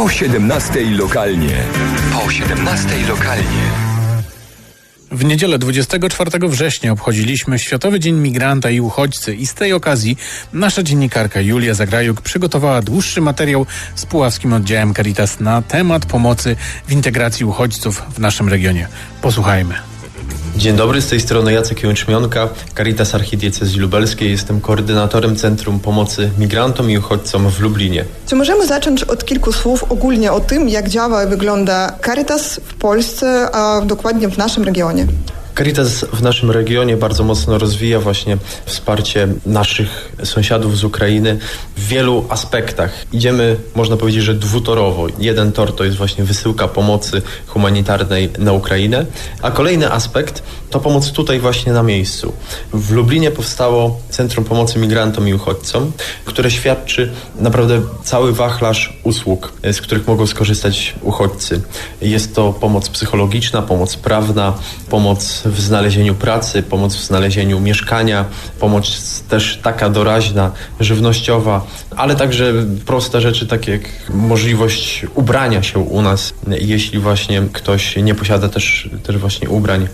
Po 17 lokalnie. Po 17 lokalnie. W niedzielę 24 września obchodziliśmy Światowy Dzień Migranta i Uchodźcy i z tej okazji nasza dziennikarka Julia Zagrajuk przygotowała dłuższy materiał z puławskim oddziałem Caritas na temat pomocy w integracji uchodźców w naszym regionie. Posłuchajmy. Dzień dobry, z tej strony Jacek Jączmionka, Caritas Archidiecezji Lubelskiej. Jestem koordynatorem Centrum Pomocy Migrantom i Uchodźcom w Lublinie. Czy możemy zacząć od kilku słów ogólnie o tym, jak działa i wygląda Caritas w Polsce, a dokładnie w naszym regionie? Caritas w naszym regionie bardzo mocno rozwija właśnie wsparcie naszych sąsiadów z Ukrainy w wielu aspektach. Idziemy, można powiedzieć, że dwutorowo. Jeden tor to jest właśnie wysyłka pomocy humanitarnej na Ukrainę, a kolejny aspekt to pomoc tutaj właśnie na miejscu. W Lublinie powstało Centrum Pomocy Migrantom i Uchodźcom, które świadczy naprawdę cały wachlarz usług, z których mogą skorzystać uchodźcy. Jest to pomoc psychologiczna, pomoc prawna, pomoc w znalezieniu pracy, pomoc w znalezieniu mieszkania, pomoc też taka doraźna, żywnościowa, ale także proste rzeczy takie jak możliwość ubrania się u nas, jeśli właśnie ktoś nie posiada też, też właśnie ubrań.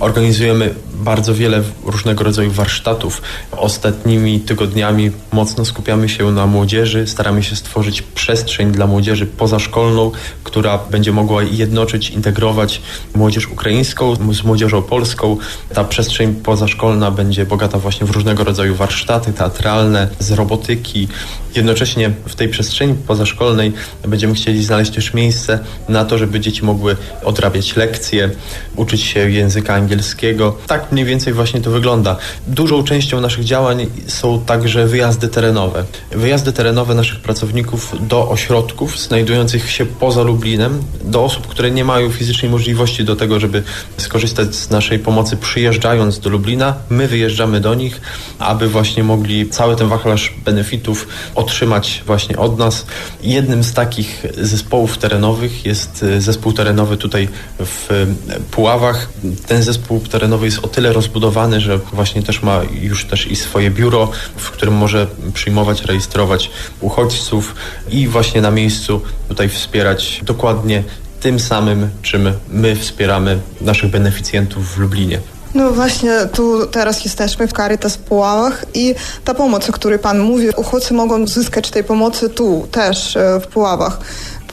Organizujemy bardzo wiele różnego rodzaju warsztatów. Ostatnimi tygodniami mocno skupiamy się na młodzieży, staramy się stworzyć przestrzeń dla młodzieży pozaszkolną, która będzie mogła jednoczyć, integrować młodzież ukraińską z młodzieżą polską. Ta przestrzeń pozaszkolna będzie bogata właśnie w różnego rodzaju warsztaty teatralne, z robotyki. Jednocześnie w tej przestrzeni pozaszkolnej będziemy chcieli znaleźć też miejsce na to, żeby dzieci mogły odrabiać lekcje, uczyć się języka angielskiego. Tak mniej więcej właśnie to wygląda. Dużą częścią naszych działań są także wyjazdy terenowe. Wyjazdy terenowe naszych pracowników do ośrodków znajdujących się poza Lublinem, do osób, które nie mają fizycznej możliwości do tego, żeby skorzystać z naszej pomocy przyjeżdżając do Lublina. My wyjeżdżamy do nich, aby właśnie mogli cały ten wachlarz benefitów otrzymać właśnie od nas. Jednym z takich zespołów terenowych jest zespół terenowy tutaj w Puławach. Ten zespół terenowy jest o tyle rozbudowany, że właśnie też ma już też i swoje biuro, w którym może przyjmować, rejestrować uchodźców i właśnie na miejscu tutaj wspierać dokładnie tym samym, czym my wspieramy naszych beneficjentów w Lublinie. No właśnie, tu teraz jesteśmy w Caritas Puławach i ta pomoc, o której Pan mówi, uchodźcy mogą zyskać tej pomocy tu też w Puławach.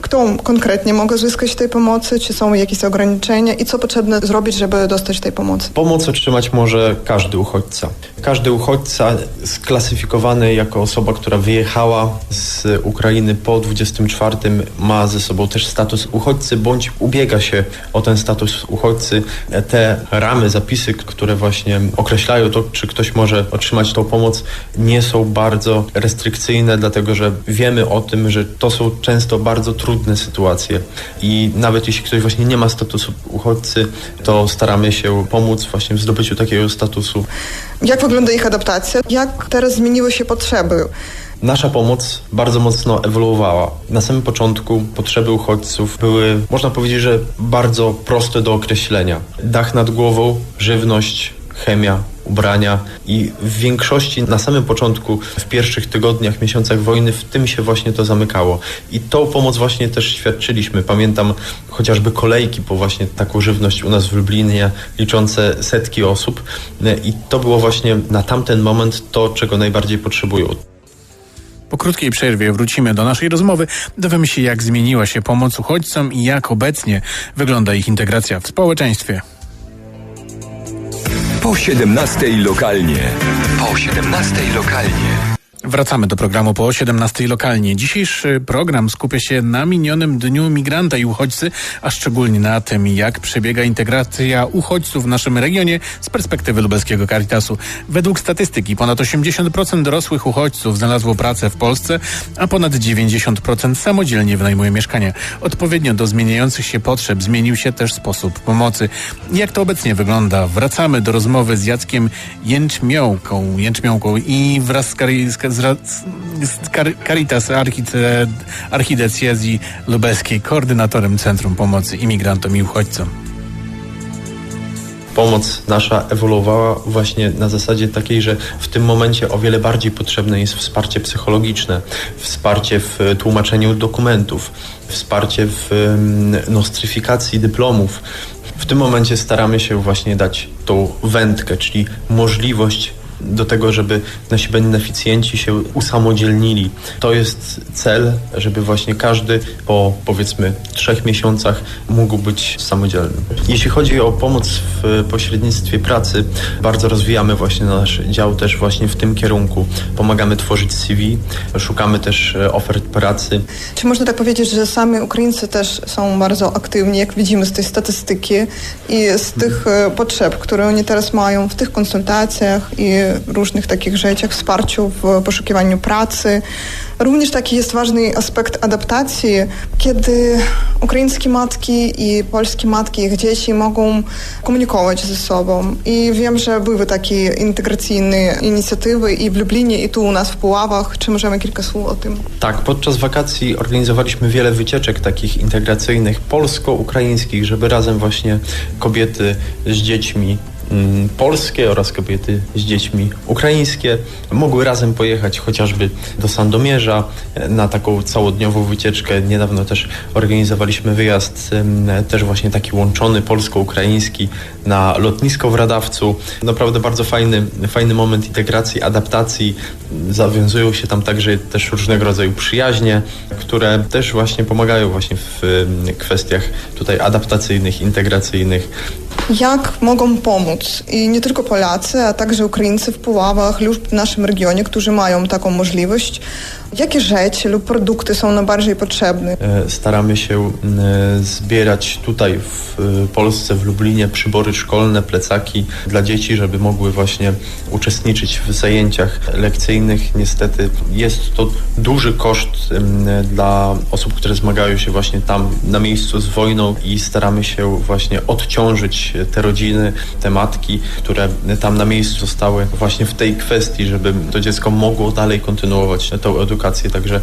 Kto konkretnie może zyskać tej pomocy? Czy są jakieś ograniczenia? I co potrzebne zrobić, żeby dostać tej pomocy? Pomoc otrzymać może każdy uchodźca. Każdy uchodźca sklasyfikowany jako osoba, która wyjechała z Ukrainy po 24 ma ze sobą też status uchodźcy, bądź ubiega się o ten status uchodźcy. Te ramy, zapisy, które właśnie określają to, czy ktoś może otrzymać tą pomoc, nie są bardzo restrykcyjne, dlatego że wiemy o tym, że to są często bardzo trudne trudne sytuacje i nawet jeśli ktoś właśnie nie ma statusu uchodźcy, to staramy się pomóc właśnie w zdobyciu takiego statusu. Jak wygląda ich adaptacja? Jak teraz zmieniły się potrzeby? Nasza pomoc bardzo mocno ewoluowała. Na samym początku potrzeby uchodźców były, można powiedzieć, że bardzo proste do określenia. Dach nad głową, żywność, chemia, ubrania i w większości na samym początku, w pierwszych tygodniach, miesiącach wojny, w tym się właśnie to zamykało. I tą pomoc właśnie też świadczyliśmy. Pamiętam chociażby kolejki po właśnie taką żywność u nas w Lublinie, liczące setki osób i to było właśnie na tamten moment to, czego najbardziej potrzebują. Po krótkiej przerwie wrócimy do naszej rozmowy. Dowiemy się, jak zmieniła się pomoc uchodźcom i jak obecnie wygląda ich integracja w społeczeństwie. Po 17 lokalnie. Po 17 lokalnie. Wracamy do programu po 17 lokalnie. Dzisiejszy program skupia się na minionym dniu migranta i uchodźcy, a szczególnie na tym, jak przebiega integracja uchodźców w naszym regionie z perspektywy lubelskiego Caritasu. Według statystyki ponad 80% dorosłych uchodźców znalazło pracę w Polsce, a ponad 90% samodzielnie wynajmuje mieszkania. Odpowiednio do zmieniających się potrzeb zmienił się też sposób pomocy. Jak to obecnie wygląda? Wracamy do rozmowy z Jackiem Jęczmiołką, Jęczmiołką i wraz z, z, z Caritas Archidiecezji Lubelskiej, koordynatorem Centrum Pomocy Imigrantom i Uchodźcom. pomoc nasza ewoluowała właśnie na zasadzie takiej, że w tym momencie o wiele bardziej potrzebne jest wsparcie psychologiczne, wsparcie w tłumaczeniu dokumentów, wsparcie w em, nostryfikacji dyplomów. W tym momencie staramy się właśnie dać tą wędkę, czyli możliwość do tego, żeby nasi beneficjenci się usamodzielnili. To jest cel, żeby właśnie każdy po powiedzmy trzech miesiącach mógł być samodzielny. Jeśli chodzi o pomoc w pośrednictwie pracy, bardzo rozwijamy właśnie nasz dział też właśnie w tym kierunku. Pomagamy tworzyć CV, szukamy też e, ofert pracy. Czy można tak powiedzieć, że sami Ukraińcy też są bardzo aktywni, jak widzimy z tej statystyki i z tych e, potrzeb, które oni teraz mają w tych konsultacjach i różnych takich rzeczach, wsparciu w poszukiwaniu pracy. Również taki jest ważny aspekt adaptacji, kiedy ukraińskie matki i polskie matki, ich dzieci mogą komunikować ze sobą. I wiem, że były takie integracyjne inicjatywy i w Lublinie, i tu u nas w Puławach. Czy możemy kilka słów o tym? Tak, podczas wakacji organizowaliśmy wiele wycieczek takich integracyjnych, polsko-ukraińskich, żeby razem właśnie kobiety z dziećmi polskie oraz kobiety z dziećmi ukraińskie mogły razem pojechać chociażby do Sandomierza e, na taką całodniową wycieczkę. Niedawno też organizowaliśmy wyjazd też właśnie taki łączony polsko-ukraiński na lotnisko w Radawcu. Naprawdę bardzo fajny, fajny moment integracji, adaptacji. Zawiązują się tam także też różnego rodzaju przyjaźnie, które też właśnie pomagają właśnie w kwestiach tutaj adaptacyjnych, integracyjnych. Jak mogą pomóc i nie tylko Polacy, a także Ukraińcy w Puławach lub w naszym regionie, którzy mają taką możliwość? Jakie rzeczy lub produkty są najbardziej potrzebne? E, Staramy się e, zbierać tutaj w e, Polsce, w Lublinie przybory szkolne, plecaki dla dzieci, żeby mogły właśnie uczestniczyć w zajęciach lekcyjnych. Niestety jest to duży koszt dla osób, które zmagają się właśnie tam na miejscu z wojną i staramy się właśnie odciążyć te rodziny, te matki, które tam na miejscu zostały właśnie w tej kwestii, żeby to dziecko mogło dalej kontynuować tą edukację. Także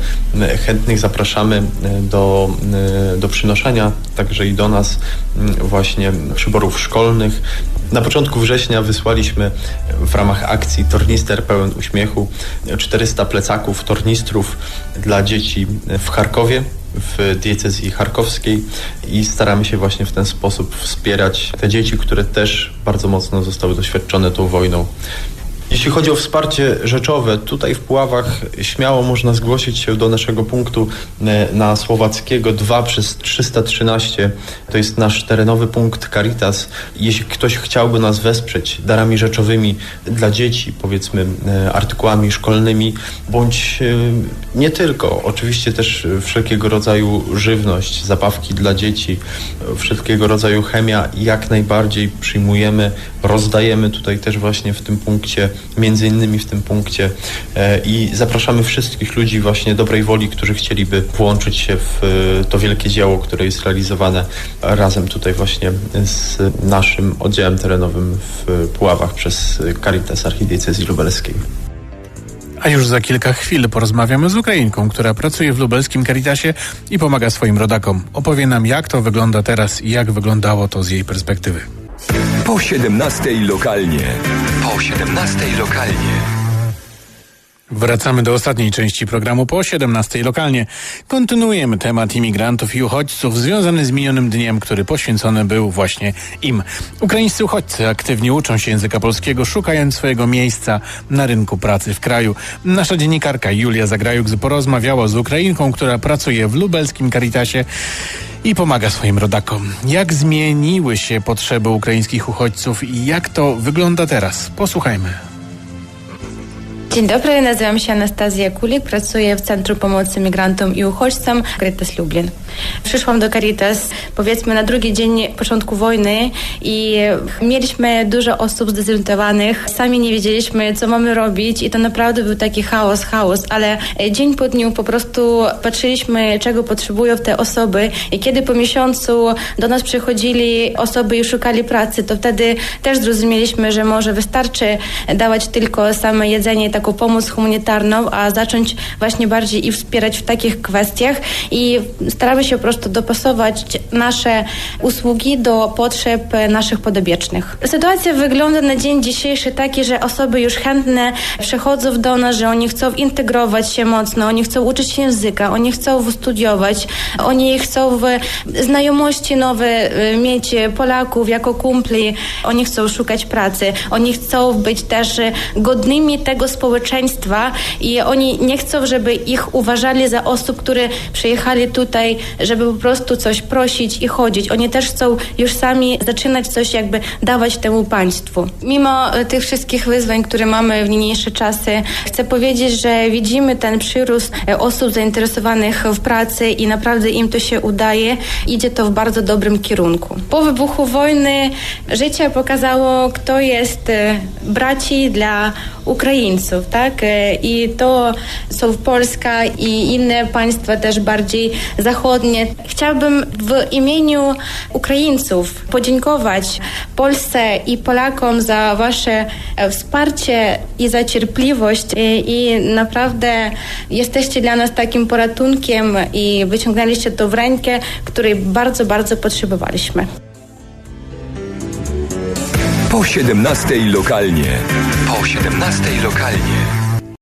chętnych zapraszamy e, do, e, do przynoszenia także i do nas właśnie przyborów szkolnych. Na początku września wysłaliśmy w ramach akcji Tornister pełen uśmiechu 400 plecaków tornistrów dla dzieci w Charkowie w diecezji charkowskiej i staramy się właśnie w ten sposób wspierać te dzieci, które też bardzo mocno zostały doświadczone tą wojną. Jeśli chodzi o wsparcie rzeczowe, tutaj w Puławach śmiało można zgłosić się do naszego punktu e, na Słowackiego 2 przez 313. To jest nasz terenowy punkt Caritas. Jeśli ktoś chciałby nas wesprzeć darami rzeczowymi dla dzieci, powiedzmy e, artykułami szkolnymi, bądź e, nie tylko, oczywiście też wszelkiego rodzaju żywność, zabawki dla dzieci, wszelkiego rodzaju chemia, jak najbardziej przyjmujemy, rozdajemy tutaj też właśnie w tym punkcie między innymi w tym punkcie e, i zapraszamy wszystkich ludzi właśnie dobrej woli, którzy chcieliby włączyć się w e, to wielkie dzieło, które jest realizowane razem tutaj właśnie z naszym oddziałem terenowym w Puławach przez Caritas Archidiecezji Lubelskiej. A już za kilka chwil porozmawiamy z Ukrainką, która pracuje w lubelskim Caritasie i pomaga swoim rodakom. Opowie nam, jak to wygląda teraz i jak wyglądało to z jej perspektywy. Po 17 lokalnie. Po 17 lokalnie. Wracamy do ostatniej części programu po 17 lokalnie. Kontynuujemy temat imigrantów i uchodźców związany z minionym dniem, który poświęcony był właśnie im. Ukraińscy uchodźcy aktywnie uczą się języka polskiego, szukając swojego miejsca na rynku pracy w kraju. Nasza dziennikarka Julia Zagrajuk porozmawiała z Ukrainką, która pracuje w lubelskim Caritasie i pomaga swoim rodakom. Jak zmieniły się potrzeby ukraińskich uchodźców i jak to wygląda teraz? Posłuchajmy. Dzień dobry, nazywam się Anastazja Kulik, pracuję w Centrum Pomocy Migrantom i Uchodźcom Caritas Lublin. Przyszłam do Caritas powiedzmy na drugi dzień początku wojny i mieliśmy dużo osób zdezorientowanych. Sami nie wiedzieliśmy, co mamy robić i to naprawdę był taki chaos, chaos, ale dzień po dniu po prostu patrzyliśmy, czego potrzebują te osoby i kiedy po miesiącu do nas przychodzili osoby i szukali pracy, to wtedy też zrozumieliśmy, że może wystarczy dawać tylko same jedzenie i taką jako pomoc humanitarną, a zacząć właśnie bardziej ich wspierać w takich kwestiach i staramy się po prostu dopasować nasze usługi do potrzeb naszych podobiecznych. Sytuacja wygląda na dzień dzisiejszy taki, że osoby już chętne przychodzą do nas, że oni chcą integrować się mocno, oni chcą uczyć się języka, oni chcą studiować, oni chcą znajomości nowe y, mieć Polaków jako kumpli, oni chcą szukać pracy, oni chcą być też godnymi tego społeczeństwa i oni nie chcą, żeby ich uważali za osób, które przyjechali tutaj, żeby po prostu coś prosić i chodzić. Oni też chcą już sami zaczynać coś jakby dawać temu państwu. Mimo y, tych wszystkich wyzwań, które mamy w niniejsze czasy, chcę powiedzieć, że widzimy ten przyrost e, osób zainteresowanych w pracy i naprawdę im to się udaje. Idzie to w bardzo dobrym kierunku. Po wybuchu wojny życie pokazało, kto jest e, braci dla Ukraińców, tak? E, I to są Polska i inne państwa też bardziej zachodnie. Chciałabym w imieniu Ukraińców podziękować Polsce i Polakom za wasze e, wsparcie i za cierpliwość E, i naprawdę jesteście dla nas takim poratunkiem i wyciągnęliście to w rękę, której bardzo, bardzo potrzebowaliśmy. Po 17 lokalnie. Po 17 lokalnie.